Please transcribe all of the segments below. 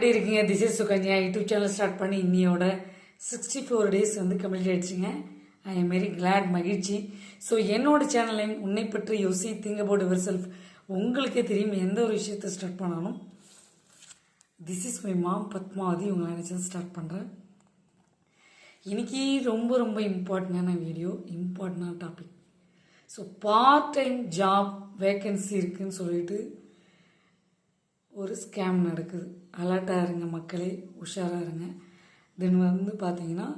எப்படி இருக்கீங்க? This is Sukanya. YouTube channel start பண்ணி இன்னியோட சிக்ஸ்டி ஃபோர் டேஸ் வந்து கம்ப்ளீட் ஆயிடுச்சுங்க. ஐ எம் வெரி கிளாட் மகிழ்ச்சி. ஸோ என்னோட சேனலையும் உன்னை பற்றி யோசி திங்க் அபவுட் யுவர் செல்ஃப் உங்களுக்கே தெரியும் எந்த ஒரு விஷயத்தை ஸ்டார்ட் பண்ணாலும். This is my mom Padmavathi உங்களை நினச்சது ஸ்டார்ட் பண்ணுறேன் இன்றைக்கி ரொம்ப ரொம்ப இம்பார்ட்டண்டான வீடியோ இம்பார்ட்டண்டான topic so part time job vacancy இருக்குதுன்னு சொல்லிட்டு ஒரு ஸ்கேம் நடக்குது. அலர்ட்டாக இருங்க மக்களே. உஷாராக இருங்க. தென் வந்து பார்த்தீங்கன்னா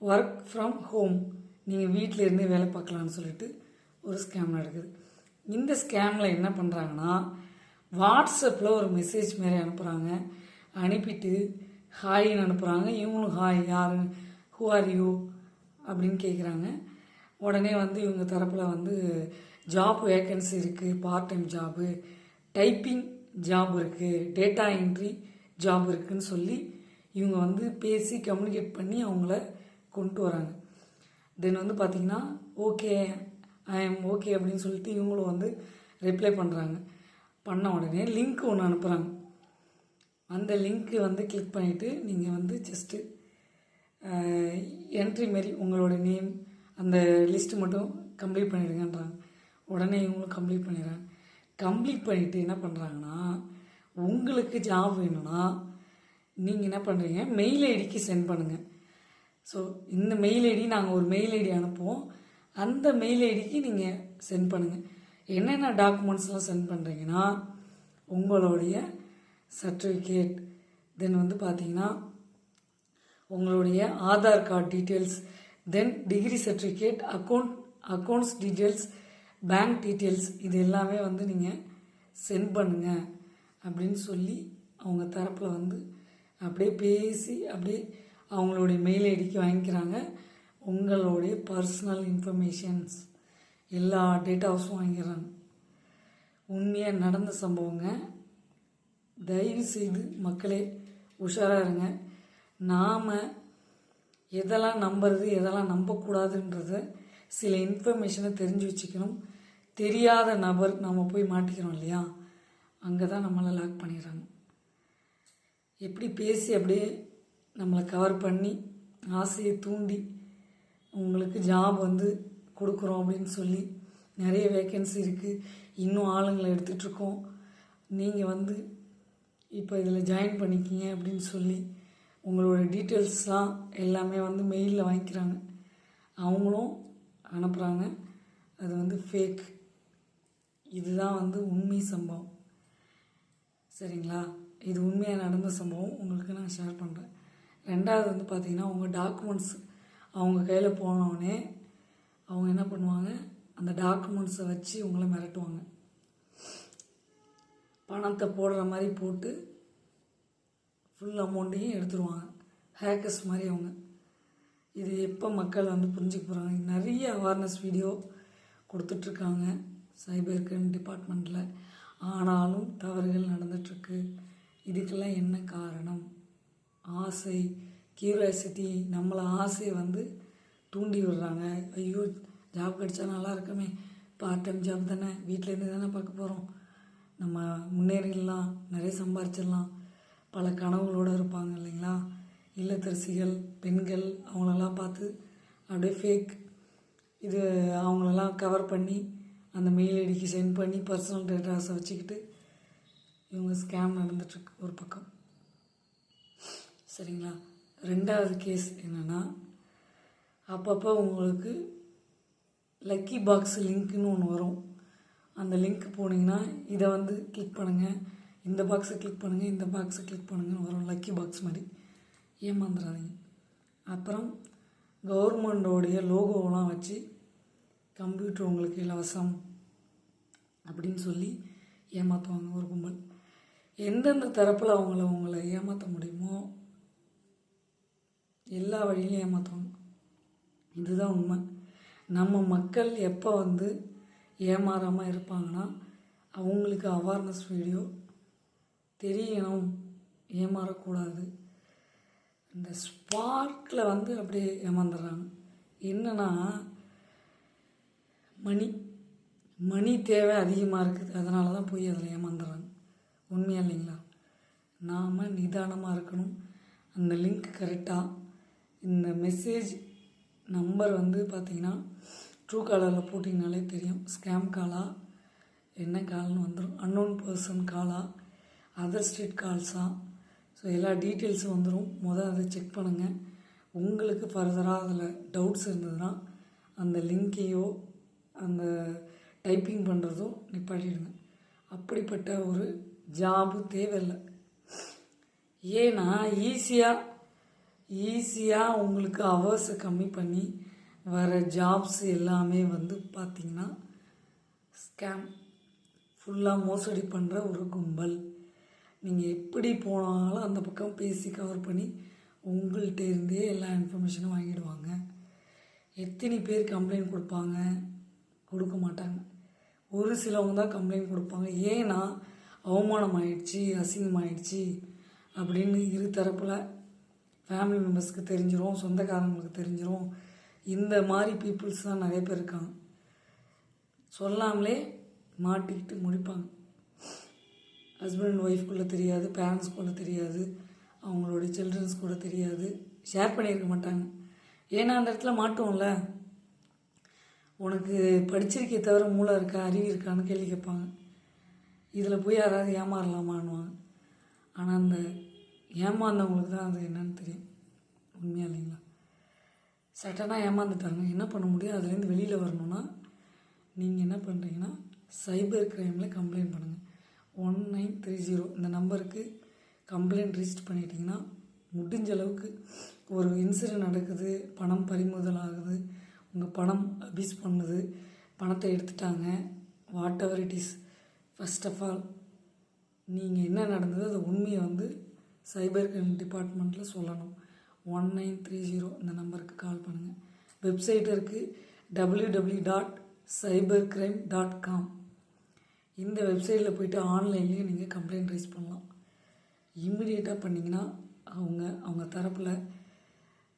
ஒர்க் ஃப்ரம் ஹோம் நீங்கள் வீட்டிலேருந்தே வேலை பார்க்கலான்னு சொல்லிட்டு ஒரு ஸ்கேம் நடக்குது. இந்த ஸ்கேமில் என்ன பண்ணுறாங்கன்னா வாட்ஸ்அப்பில் ஒரு மெசேஜ் மாரி அனுப்புகிறாங்க அனுப்பிட்டு ஹாய்னு அனுப்புகிறாங்க இவங்களும் ஹாய் யார் ஹூ ஆர் யூ அப்படின்னு கேட்குறாங்க உடனே வந்து இவங்க தரப்பில் வந்து ஜாப் வேக்கன்சி இருக்குது part time job typing job இருக்குது டேட்டா என்ட்ரி ஜாப் இருக்குன்னு சொல்லி இவங்க வந்து பேசி கம்யூனிகேட் பண்ணி அவங்கள கொண்டு வராங்க. தென் வந்து பார்த்திங்கன்னா ஓகே ஐ எம் ஓகே அப்படின்னு சொல்லிட்டு இவங்களும் வந்து ரிப்ளை பண்ணுறாங்க பண்ண உடனே லிங்க் ஒன்று அனுப்புகிறாங்க அந்த லிங்க்கு வந்து கிளிக் பண்ணிவிட்டு நீங்கள் வந்து ஜஸ்ட்டு என்ட்ரி மாரி உங்களோட நேம் அந்த லிஸ்ட்டு மட்டும் கம்ப்ளீட் பண்ணிவிடுங்கன்றாங்க உடனே இவங்களும் கம்ப்ளீட் பண்ணிடுறாங்க. கம்ப்ளீட் பண்ணிவிட்டு என்ன பண்ணுறாங்கன்னா உங்களுக்கு ஜாப் வேணும்னா நீங்கள் என்ன பண்ணுறீங்க மெயில் ஐடிக்கு சென்ட் பண்ணுங்கள் ஸோ இந்த மெயில் ஐடி நாங்கள் ஒரு மெயில் ஐடி அனுப்புவோம். அந்த மெயில் ஐடிக்கு நீங்கள் சென்ட் பண்ணுங்கள் என்னென்ன டாக்குமெண்ட்ஸ்லாம் சென்ட் பண்ணுறீங்கன்னா உங்களுடைய சர்டிஃபிகேட் தென் வந்து பார்த்தீங்கன்னா உங்களுடைய Aadhaar card details then degree certificate account accounts details bank details இது எல்லாமே வந்து நீங்கள் சென்ட் பண்ணுங்க அப்படின்னு சொல்லி அவங்க தரப்பில் வந்து அப்படியே பேசி அப்படியே அவங்களுடைய மெயில் ஐடிக்கு வாங்கிக்கிறாங்க. உங்களுடைய பர்சனல் இன்ஃபர்மேஷன்ஸ் எல்லா டேட்டாஸும் வாங்கிக்கிறாங்க. உண்மையாக நடந்த சம்பவங்க தயவு செய்து மக்களே உஷாராக இருங்க. நாம் எதெல்லாம் நம்புறது எதெல்லாம் நம்பக்கூடாதுன்றத சில இன்ஃபர்மேஷனை தெரிஞ்சு வச்சுக்கணும். தெரியாத நபர் நம்ம போய் மாட்டிக்கிறோம் இல்லையா? அங்கே தான் நம்மளை லாக் பண்ணிடுறாங்க. எப்படி பேசி அப்படியே நம்மளை கவர் பண்ணி ஆசையை தூண்டி உங்களுக்கு ஜாப் வந்து கொடுக்குறோம் அப்படின்னு சொல்லி நிறைய வேக்கன்சி இருக்குது இன்னும் ஆளுங்களை எடுத்துகிட்ருக்கோம் நீங்கள் வந்து இப்போ இதில் ஜாயின் பண்ணிக்கிங்க அப்படின்னு சொல்லி உங்களோட டீட்டெயில்ஸ்லாம் எல்லாமே வந்து மெயிலில் வாங்கிக்கிறாங்க. அவங்களும் அனுப்புகிறாங்க அது வந்து ஃபேக் இதுதான் வந்து உண்மை சம்பவம். சரிங்களா? இது உண்மையாக நடந்த சம்பவம் உங்களுக்கு நான் ஷேர் பண்ணுறேன் ரெண்டாவது வந்து பார்த்திங்கன்னா உங்கள் டாக்குமெண்ட்ஸ் அவங்க கையில் போனோடனே அவங்க என்ன பண்ணுவாங்க? அந்த டாக்குமெண்ட்ஸை வச்சு உங்களை மிரட்டுவாங்க. பணத்தை போடுற மாதிரி போட்டு ஃபுல் அமௌண்ட்டையும் எடுத்துருவாங்க. ஹேக்கர்ஸ் மாதிரி அவங்க. இது எப்போ மக்கள் வந்து புரிஞ்சுக்க போகிறாங்க நிறைய அவேர்னஸ் வீடியோ கொடுத்துட்ருக்காங்க சைபர் கிரைம் டிபார்ட்மெண்ட்டில் ஆனாலும் தவறுகள் நடந்துட்டுருக்கு இதுக்கெல்லாம் என்ன காரணம்? ஆசை கியூரியாசிட்டி நம்மளை ஆசையை வந்து தூண்டி விடுறாங்க. ஐயோ ஜாப் கிடைச்சா நல்லா இருக்குமே. பார்ட் டைம் ஜாப் தானே. வீட்டிலேருந்து தானே பார்க்க போகிறோம் நம்ம முன்னேறிடலாம் நிறைய சம்பாரிச்சிடலாம். பல கனவுகளோடு இருப்பாங்க இல்லைங்களா? இல்லத்தரசிகள் பெண்கள் அவங்களெல்லாம் பார்த்து அப்படியே ஃபேக் இது அவங்களெல்லாம் கவர் பண்ணி அந்த மெயில் ஐடிக்கு சென்ட் பண்ணி பர்சனல் டேட்டாஸை வச்சுக்கிட்டு இவங்க ஸ்கேம் நடந்துட்டுருக்கு ஒரு பக்கம். சரிங்களா? ரெண்டாவது கேஸ் என்னென்னா அப்பப்போ உங்களுக்கு லக்கி பாக்ஸ் லிங்க்னு ஒன்று வரும். அந்த லிங்க் போனீங்கன்னா இதை வந்து கிளிக் பண்ணுங்கள் இந்த பாக்ஸை கிளிக் பண்ணுங்கள் இந்த பாக்ஸை கிளிக் பண்ணுங்கன்னு வரும். லக்கி பாக்ஸ் மாதிரி. ஏமாந்துடாதீங்க அப்புறம் கவர்மெண்டோடைய லோகோலாம் வச்சு கம்ப்யூட்டர் உங்களுக்கு இலவசம் அப்படின்னு சொல்லி ஏமாற்றுவாங்க ஒரு கும்பல். எந்தெந்த தரப்பில் அவங்கள அவங்கள ஏமாற்ற முடியுமோ எல்லா வழியிலையும் ஏமாற்றுவாங்க இதுதான் உண்மை. நம்ம மக்கள் எப்போ வந்து ஏமாறாமல் இருப்பாங்கன்னா அவங்களுக்கு அவேர்னஸ் வீடியோ தெரியணும் ஏமாறக்கூடாது. இந்த ஸ்பார்க்கில் வந்து அப்படியே ஏமாந்துடுறாங்க. என்னன்னா மணி மணி தேவை அதிகமாக இருக்குது. அதனால தான் போய் அதில் ஏமாந்துடுறாங்க உண்மையா இல்லைங்களா? நாம் நிதானமாக இருக்கணும். அந்த லிங்க் கரெக்டாக இந்த மெசேஜ் நம்பர் வந்து பார்த்தீங்கன்னா ட்ரூ காலரில் போட்டிங்கனாலே தெரியும். ஸ்கேம் காலா என்ன கால்னு வந்துடும் அன்னோன் பர்சன் காலா அதர் ஸ்டேட் கால்ஸா ஸோ எல்லா டீட்டெயில்ஸும் வந்துடும் முதல் அதை செக் பண்ணுங்கள் உங்களுக்கு ஃபர்தராக அதில் டவுட்ஸ் இருந்ததுன்னா அந்த லிங்கையோ அந்த டைப்பிங் பண்ணுறதும் நிப்பாட்டிடுங்க. அப்படிப்பட்ட ஒரு ஜாபு தேவையில்லை. ஏன்னா ஈஸியாக ஈஸியாக உங்களுக்கு அவர்ஸை கம்மி பண்ணி வர ஜாப்ஸ் எல்லாமே வந்து பார்த்திங்கன்னா ஸ்கேம் ஃபுல்லாக மோசடி பண்ணுற ஒரு கும்பல். நீங்கள் எப்படி போனாலும் அந்த பக்கம் பேசி கவர் பண்ணி உங்கள்கிட்ட இருந்தே எல்லா இன்ஃபர்மேஷனும் வாங்கிடுவாங்க. எத்தனை பேர் கம்ப்ளைண்ட் கொடுப்பாங்க? கொடுக்க மாட்டாங்க. ஒரு சிலவங்க தான் கம்ப்ளைண்ட் கொடுப்பாங்க. ஏன்னா அவமானம் ஆயிடுச்சு அசிங்கம் ஆயிடுச்சு அப்படின்னு இரு தரப்பில் ஃபேமிலி மெம்பர்ஸ்க்கு தெரிஞ்சிடும் சொந்தக்காரங்களுக்கு தெரிஞ்சிடும் இந்த மாதிரி பீப்புள்ஸ் தான் நிறைய பேர் இருக்காங்க. சொல்லாமலே மாட்டிக்கிட்டு முடிப்பாங்க. ஹஸ்பண்ட் அண்ட் ஒய்ஃப்குள்ளே தெரியாது பேரண்ட்ஸ்குள்ளே தெரியாது அவங்களோட சில்ட்ரன்ஸ் கூட தெரியாது. ஷேர் பண்ணியிருக்க மாட்டாங்க. ஏன்னா அந்த இடத்துல மாட்டோம்ல உனக்கு படிச்சிருக்கே தவிர மூளை இருக்கா அறிவு இருக்கான்னு கேள்வி கேட்பாங்க. இதில் போய் யாராவது ஏமாறலாமான்னுவாங்க. ஆனால் அந்த ஏமாந்தவங்களுக்கு தான் அது என்னன்னு தெரியும். உண்மையாக இல்லைங்களா? சட்டனாக ஏமாந்துட்டாங்க. என்ன பண்ண முடியும்? அதுலேருந்து வெளியில் வரணும்னா நீங்கள் என்ன பண்ணுறீங்கன்னா சைபர் கிரைமில் கம்ப்ளைண்ட் பண்ணுங்கள் ஒன் நைன் த்ரீ ஜீரோ இந்த நம்பருக்கு கம்ப்ளைண்ட் ரிஜிஸ்டர் பண்ணிட்டீங்கன்னா முடிஞ்ச அளவுக்கு ஒரு இன்சிடென்ட் நடக்குது பணம் பறிமுதல் ஆகுது உங்கள் பணம் அபியூஸ் பண்ணுது. பணத்தை எடுத்துட்டாங்க. Whatever it is first of all நீங்கள் என்ன நடந்தது அது உண்மையை வந்து சைபர் கிரைம் டிபார்ட்மெண்ட்டில் சொல்லணும். ஒன் நைன் த்ரீ ஜீரோ இந்த நம்பருக்கு கால் பண்ணுங்கள் வெப்சைட் இருக்குது W W dot cyber crime dot com இந்த வெப்சைட்டில் போயிட்டு ஆன்லைன்லேயே நீங்கள் கம்ப்ளைண்ட் ரைஸ் பண்ணலாம். இம்மிடியேட்டாக பண்ணிங்கன்னா அவங்க அவங்க தரப்பில்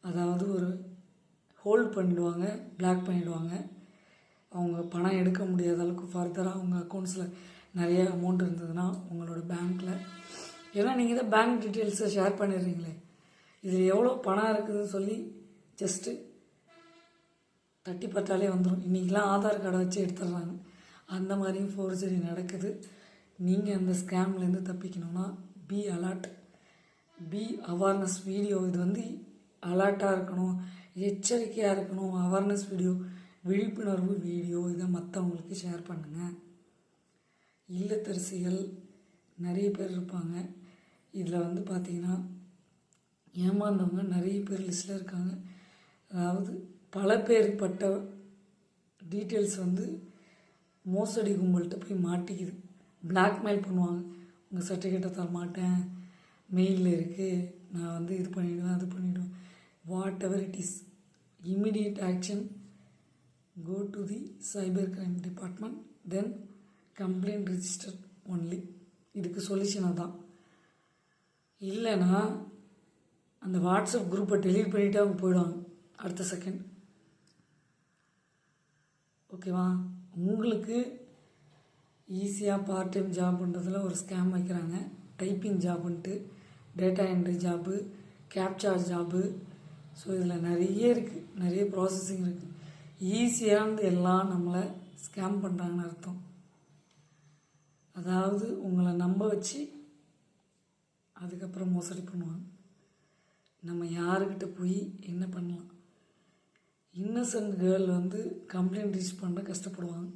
அதாவது ஒரு ஹோல்ட் பண்ணிடுவாங்க பிளாக் பண்ணிடுவாங்க. அவங்க பணம் எடுக்க முடியாத அளவுக்கு ஃபர்தராக அவங்க அக்கௌண்ட்ஸில் நிறைய அமௌண்ட் இருந்ததுன்னா உங்களோட பேங்க்கில் ஏன்னா நீங்கள் தான் பேங்க் டீட்டெயில்ஸை ஷேர் பண்ணிடுறீங்களே. இதில் எவ்வளோ பணம் இருக்குதுன்னு சொல்லி ஜஸ்ட்டு தட்டி பார்த்தாலே வந்துடும் இன்றைக்கெலாம் ஆதார் கார்டை வச்சு எடுத்துடுறாங்க. அந்த மாதிரியும் ஃபோர்ஜரி நடக்குது. நீங்கள் அந்த ஸ்கேம்லேருந்து தப்பிக்கணும்னா be alert be awareness video இது வந்து அலர்ட்டாக இருக்கணும். எச்சரிக்கையாக இருக்கணும் அவேர்னஸ் வீடியோ விழிப்புணர்வு வீடியோ இதை மற்றவங்களுக்கு ஷேர் பண்ணுங்கள் இல்லத்தரசிகள் நிறைய பேர் இருப்பாங்க. இதில் வந்து பார்த்திங்கன்னா ஏமாந்தவங்க நிறைய பேர் லிஸ்ட்டில் இருக்காங்க. அதாவது பல பேர்பட்ட டீட்டெயில்ஸ் வந்து மோசடி கும்பல்கிட்ட போய் மாட்டிக்குது. பிளாக்மெயில் பண்ணுவாங்க. உங்கள் சர்டிஃபிகேட்டை தர மாட்டேன். மெயிலில் இருக்குது நான் வந்து இது பண்ணிவிடுவேன் அது பண்ணிவிடுவேன் whatever it is immediate action go to the cyber crime department then complaint register only இதுக்கு சொல்யூஷன் அதான். இல்லைன்னா அந்த வாட்ஸ்அப் குரூப்பை டெலீட் பண்ணிவிட்டு அவங்க போயிடுவாங்க அடுத்த செகண்ட் ஓகேவா உங்களுக்கு ஈஸியாக பார்ட் டைம் ஜாப் பண்ணுறதுல ஒரு ஸ்கேம் வைக்கிறாங்க. Typing ஜாபுன்ட்டு data entry job captcha job so இதில் நிறைய இருக்குது நிறைய ப்ராசஸிங் இருக்குது ஈஸியானது எல்லாம் நம்மளை ஸ்கேம் பண்ணுறாங்கன்னு அர்த்தம். அதாவது உங்களை நம்ப வச்சு அதுக்கப்புறம் மோசடி பண்ணுவாங்க. நம்ம யாருக்கிட்ட போய் என்ன பண்ணலாம்? இன்னசென்ட் கேர்ள் வந்து கம்ப்ளைண்ட் ரீச் பண்ண கஷ்டப்படுவாங்க.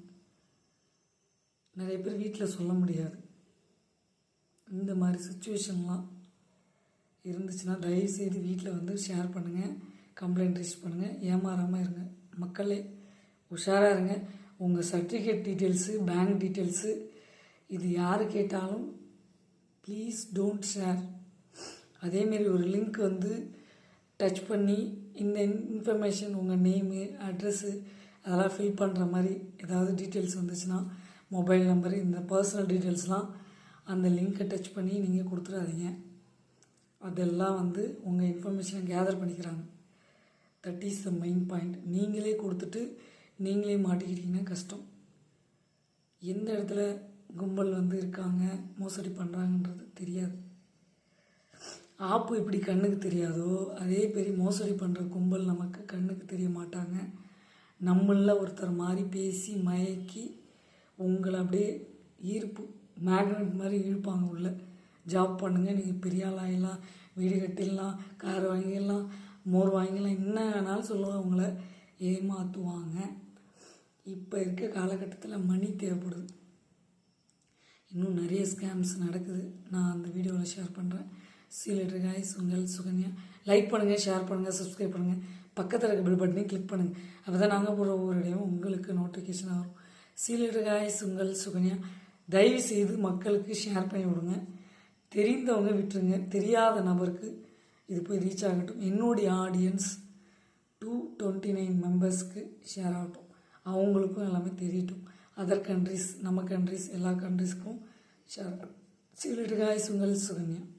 நிறைய பேர் வீட்டில் சொல்ல முடியாது. இந்த மாதிரி சுச்சுவேஷன்லாம் இருந்துச்சுன்னா தயவுசெய்து வீட்டில் வந்து ஷேர் பண்ணுங்கள் கம்ப்ளைண்ட் ரிஜிஸ்டர் பண்ணுங்கள் ஏமாறாமல் இருங்க. மக்களே உஷாராக இருங்க. உங்கள் சர்டிஃபிகேட் டீட்டெயில்ஸு பேங்க் டீட்டெயில்ஸு இது யார் கேட்டாலும் ப்ளீஸ் டோன்ட் ஷேர் அதேமாரி ஒரு லிங்க் வந்து டச் பண்ணி இந்த இன்ஃபர்மேஷன் உங்கள் நேமு அட்ரெஸ்ஸு அதெல்லாம் ஃபில் பண்ணுற மாதிரி ஏதாவது டீட்டெயில்ஸ் வந்துச்சுன்னா மொபைல் நம்பரு இந்த பர்சனல் டீட்டெயில்ஸ்லாம் அந்த லிங்க்கை டச் பண்ணி நீங்கள் கொடுத்துடாதீங்க. அதெல்லாம் வந்து உங்கள் இன்ஃபர்மேஷனை கேதர் பண்ணிக்கிறாங்க. That is the main point நீங்களே கொடுத்துட்டு நீங்களே மாட்டிக்கிட்டீங்கன்னா கஷ்டம். எந்த இடத்துல கும்பல் வந்து இருக்காங்க மோசடி பண்ணுறாங்கன்றது தெரியாது. ஆப்பு எப்படி கண்ணுக்கு தெரியாதோ அதே பெரிய மோசடி பண்ணுற கும்பல் நமக்கு கண்ணுக்கு தெரிய மாட்டாங்க. நம்மளில் ஒருத்தர் மாதிரி பேசி மயக்கி உங்களை அப்படியே ஈர்ப்பு மேக்னெட் மாதிரி இழுப்பாங்க உள்ளே. ஜாப் பண்ணுங்கள் நீங்கள் பெரிய ஆள் ஆகிடலாம் வீடு கட்டிடலாம். கார் வாங்கிடலாம். மோர் வாங்கிடலாம். என்ன வேணாலும் சொல்லுவாங்க உங்களை ஏமாற்றுவாங்க இப்போ இருக்க காலகட்டத்தில் மணி தேவைப்படுது. இன்னும் நிறைய ஸ்கேம்ஸ் நடக்குது. நான் அந்த வீடியோவில் ஷேர் பண்ணுறேன் சீலெட்டர் காய்ஸ் உங்கள் சுகன்யா. லைக் பண்ணுங்கள் ஷேர் பண்ணுங்கள் சப்ஸ்கிரைப் பண்ணுங்கள் பக்கத்தில் இருக்க பில் பட்டனையும் கிளிக் பண்ணுங்கள் அப்போ தான் நாங்கள் போகிற ஒவ்வொரு இடையும் உங்களுக்கு நோட்டிஃபிகேஷன் வரும். சீலெட்டர் காய்ஸ் உங்கள் சுகன்யா. தயவு செய்து மக்களுக்கு ஷேர் பண்ணி விடுங்க. தெரிந்தவங்க விட்டுருங்க. தெரியாத நபருக்கு இது போய் ரீச் ஆகட்டும். என்னுடைய ஆடியன்ஸ் டூ டுவெண்ட்டி நைன் மெம்பர்ஸ்க்கு ஷேர் ஆகட்டும். அவங்களுக்கும் எல்லாமே தெரியட்டும். அதர் கண்ட்ரிஸ் நம்ம கண்ட்ரிஸ் எல்லா கண்ட்ரிஸ்க்கும் ஷேர் ஆகட்டும். சீலெட்டர் காய்ஸ் உங்கள் சுகன்யா.